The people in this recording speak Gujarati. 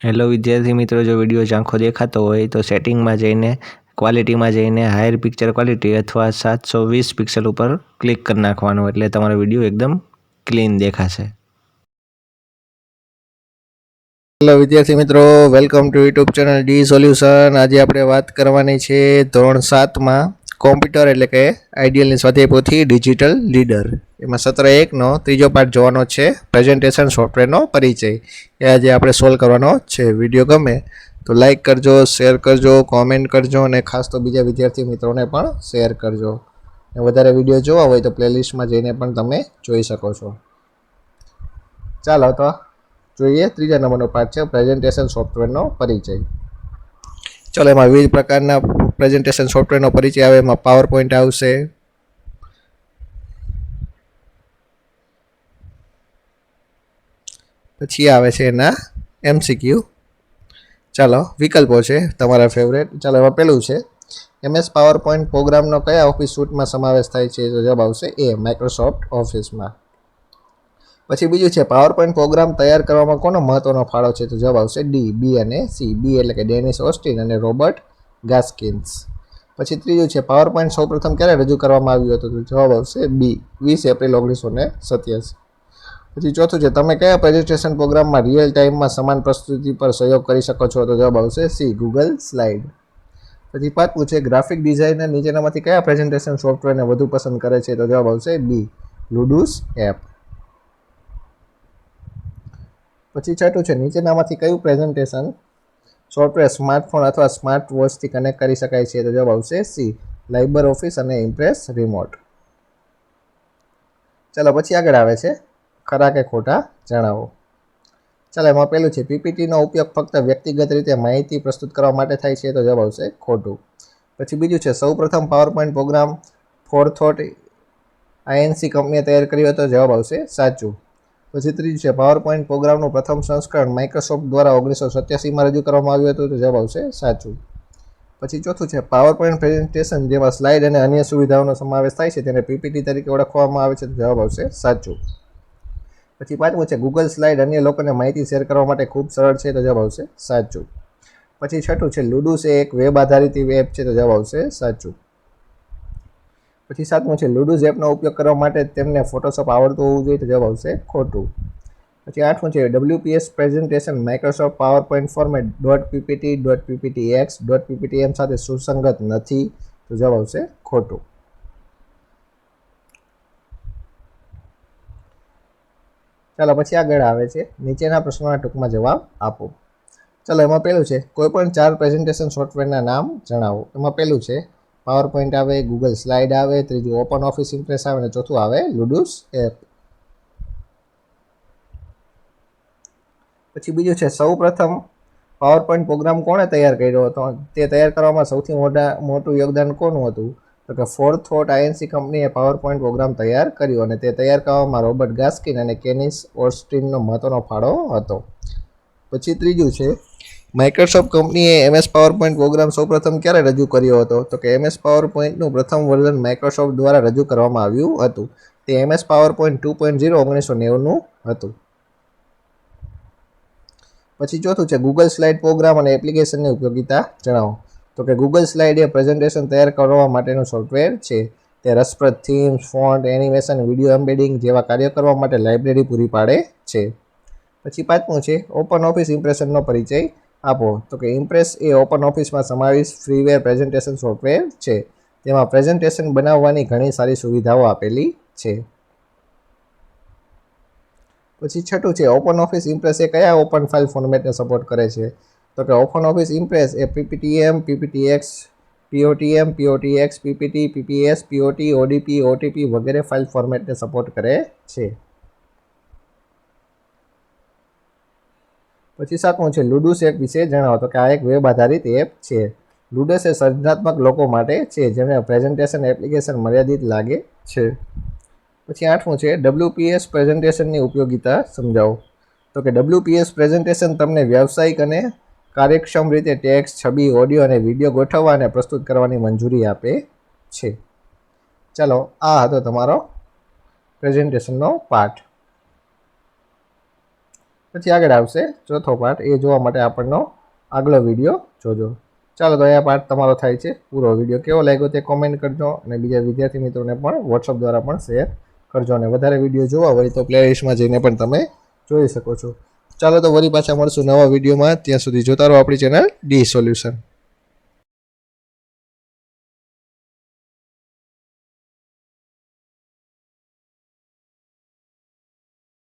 હેલો વિદ્યાર્થી મિત્રો, જો વીડિયો ઝાંખો દેખાતો હોય તો સેટિંગમાં જઈને ક્વોલિટીમાં જઈને હાયર પિક્ચર ક્વોલિટી અથવા સાતસો વીસ પિક્સલ ઉપર ક્લિક કરી નાખવાનું. એટલે તમારો વીડિયો એકદમ ક્લીન દેખાશે. હેલો વિદ્યાર્થી મિત્રો welcome to YouTube channel D solution આજે આપણે વાત કરવાની છે ધોરણ સાતમાં કોમ્પ્યુટર એટલે કે આઈડિયલની સ્વાધ્યાય પોથી ડિજિટલ લીડર. એમાં સત્ર એકનો ત્રીજો પાઠ જોવાનો છે પ્રેઝન્ટેશન સોફ્ટવેરનો પરિચય. એ આજે આપણે સોલ્વ કરવાનો છે વીડિયો ગમે તો લાઈક કરજો શેર કરજો કોમેન્ટ કરજો અને ખાસ તો બીજા વિદ્યાર્થી મિત્રોને પણ શેર કરજો. અને વધારે વીડિયો જોવા હોય તો પ્લેલિસ્ટમાં જઈને પણ તમે જોઈ શકો છો. ચાલો તો જોઈએ ત્રીજા નંબરનો પાઠ છે પ્રેઝન્ટેશન સોફ્ટવેરનો પરિચય. ચલો એમાં વિવિધ પ્રકારના પ્રેઝન્ટેશન સોફ્ટવેરનો પરિચય આવે, એમાં પાવર પોઈન્ટ આવશે. પછી આવે છે એના એમસીક્યુ ચાલો, વિકલ્પો છે તમારા ફેવરેટ ચાલો, એમાં પેલું છે એમએસ પાવર પોઈન્ટ પ્રોગ્રામનો કયા ઓફિસ સૂટમાં સમાવેશ થાય છે તો જવાબ આવશે એ માઇક્રોસોફ્ટ ઓફિસમાં પછી બીજું છે પાવર પોઈન્ટ પ્રોગ્રામ તૈયાર કરવામાં કોનો મહત્વનો ફાળો છે તો જવાબ આવશે ડી બી અને સી બી એટલે કે ડેનિસ ઓસ્ટિન અને રોબર્ટ ગાસ્કિન્સ. પછી ત્રીજું છે પાવર પોઈન્ટ સૌપ્રથમ ક્યારે રજૂ કરવામાં આવ્યું હતું? તો જવાબ આવશે બી વીસ એપ્રિલ ઓગણીસો ને સત્યાસી. પછી ચોથું છે, તમે કયા પ્રેઝન્ટેશન પ્રોગ્રામમાં રિયલ ટાઈમમાં સમાન પ્રસ્તુતિ પર સહયોગ કરી શકો છો? તો જવાબ આવશે સી ગૂગલ સ્લાઇડ પછી પાંચમું છે ગ્રાફિક ડિઝાઇનર નીચેનામાંથી કયા પ્રેઝન્ટેશન સોફ્ટવેરને વધુ પસંદ કરે છે? તો જવાબ આવશે બી લુડુસ એપ પછી છઠ્ઠું છે, નીચેનામાંથી કયું પ્રેઝન્ટેશન સોફ્ટવેર, સ્માર્ટફોન અથવા સ્માર્ટ વોચથી કનેક્ટ કરી શકાય છે. તો જવાબ આવશે સી, લાઇબર ઓફિસ અને ઇમ્પ્રેસ રિમોટ. ચાલો, પછી આગળ આવે છે. ખરા કે ખોટા જણાવો. ચાલો, એમાં પહેલું છે, પીપીટીનો ઉપયોગ ફક્ત વ્યક્તિગત રીતે માહિતી પ્રસ્તુત કરવા માટે થાય છે. તો જવાબ આવશે ખોટું. પછી બીજું છે, સૌપ્રથમ power point program Forethought INC કંપનીએ તૈયાર કર્યો હતો જવાબ આવશે સાચું. પછી ત્રીજું છે પાવર પોઈન્ટ પ્રોગ્રામનું પ્રથમ સંસ્કરણ માઇક્રોસોફ્ટ દ્વારા ઓગણીસો સત્યાસીમાં રજૂ કરવામાં આવ્યું હતું, તો જવાબ આવશે સાચું. પછી ચોથું છે પાવર પોઈન્ટ પ્રેઝન્ટેશન જેમાં સ્લાઇડ અને અન્ય સુવિધાઓનો સમાવેશ થાય છે, તેને પીપીટી તરીકે ઓળખવામાં આવે છે, તો જવાબ આવશે સાચું. પછી પાંચમું છે ગૂગલ સ્લાઇડ અન્ય લોકોને માહિતી શેર કરવા માટે ખૂબ સરળ છે, તો જવાબ આવશે સાચું. પછી છઠ્ઠું છે લુડુસ એ એક વેબ આધારિત વેબ છે, તો જવાબ આવશે સાચું. પછી સાતમું છે લુડુઝ એપનો ઉપયોગ કરવા માટે તેમને ફોટોશોપ આવડતું હોવું જોઈએ તો જવાબ આવશે ખોટું. પછી આઠમું છે WPS presentation Microsoft power point format dot PPT dot PPT X dot PPT M સાથે સુસંગત નથી તો જવાબ આવશે ખોટું. ચાલો પછી આગળ આવે છે, નીચેના પ્રશ્નોના ટૂંકમાં જવાબ આપો. ચાલો એમાં પહેલું છે કોઈપણ ચાર પ્રેઝન્ટેશન સોફ્ટવેરના નામ જણાવો. એમાં પહેલું છે પાવર પોઈન્ટ આવે ગૂગલ સ્લાઇડ આવે, ત્રીજું ઓપન ઓફિસ ઇમ્પ્રેસ આવે, અને ચોથું આવે લુડુસ એપ પછી બીજું છે સૌ પ્રથમ પાવર પોઈન્ટ પ્રોગ્રામ કોણે તૈયાર કર્યો હતો? તે તૈયાર કરવામાં સૌથી મોટા, મોટું યોગદાન કોનું હતું? તો કે ફોર થોટ આઈએનસી કંપનીએ પાવર પોઈન્ટ પ્રોગ્રામ તૈયાર કર્યો અને તે તૈયાર કરવામાં રોબર્ટ ગાસ્કિન અને કેનિસ ઓસ્ટ્રીનનો મહત્વનો ફાળો હતો. પછી ત્રીજું છે માઇક્રોસોફ્ટ કંપનીએ એમએસ પાવર પોઈન્ટ પ્રોગ્રામ સૌપ્રથમ ક્યારે રજૂ કર્યો હતો? તો કે એમએસ પાવર પોઈન્ટનું પ્રથમ વર્ઝન માઇક્રોસોફ્ટ દ્વારા રજૂ કરવામાં આવ્યું હતું. તે MS power point two point zero ઓગણીસો નેવુંનું હતું. પછી ચોથું છે ગૂગલ સ્લાઇડ પ્રોગ્રામ અને એપ્લિકેશનની ઉપયોગિતા જણાવો. તો કે ગૂગલ સ્લાઇડ એ પ્રેઝન્ટેશન તૈયાર કરવા માટેનું સોફ્ટવેર છે. તે રસપ્રદ themes font animation video embedding જેવા કાર્ય કરવા માટે લાઇબ્રેરી પૂરી પાડે છે. પછી પાંચમું છે ઓપન ઓફિસ ઇમ્પ્રેશનનો પરિચય. આપો. તો કે ઇમ્પ્રેસ એ ઓપન ઓફિસમાં સમાવેશ ફ્રીવેર પ્રેઝન્ટેશન સોફ્ટવેર છે. તેમાં પ્રેઝન્ટેશન બનાવવાની ઘણી સારી સુવિધાઓ આપેલી છે. પછી છઠ્ઠું છે ઓપન ઓફિસ ઇમ્પ્રેસ એ કયા ઓપન ફાઇલ ફોર્મેટને સપોર્ટ કરે છે? તો કે ઓપન ઓફિસ ઇમ્પ્રેસ એ PPTM PPTX POTM POTX PPT PPS POT ODP OTP વગેરે ફાઇલ ફોર્મેટને સપોર્ટ કરે છે. પછી સાતમું છે, લુડુસ એપ વિશે જણાવો. તો કે આ એક વેબ આધારિત એપ છે. લુડસ એ સર્જનાત્મક લોકો માટે છે, જેમને પ્રેઝન્ટેશન એપ્લિકેશન મર્યાદિત લાગે છે. પછી આઠમું છે ડબલ્યુપીએસ પ્રેઝન્ટેશનની ઉપયોગિતા સમજાવો. તો કે ડબલ્યુપીએસ પ્રેઝન્ટેશન તમને વ્યાવસાયિક અને કાર્યક્ષમ રીતે ટેક્સ છબી ઓડિયો અને વીડિયો ગોઠવવા અને પ્રસ્તુત કરવાની મંજૂરી આપે છે. ચાલો, આ હતો તમારો પ્રેઝન્ટેશનનો પાઠ. પછી આગળ આવશે ચોથો પાર્ટ એ જોવા માટે આપણનો આગલો વીડિયો જોજો. ચાલો તો એ પાર્ટ તમારો થાય છે. પૂરો વીડિયો કેવો લાગ્યો તે કોમેન્ટ કરજો અને બીજા વિદ્યાર્થી મિત્રોને પણ વોટ્સઅપ દ્વારા પણ શેર કરજો. અને વધારે વીડિયો જોવા હોય તો પ્લેલિસ્ટમાં જઈને પણ તમે જોઈ શકો છો. ચાલો તો વળી પાછા મળશું નવા વિડીયોમાં. ત્યાં સુધી જોતા રહો આપણી ચેનલ ડી સોલ્યુશન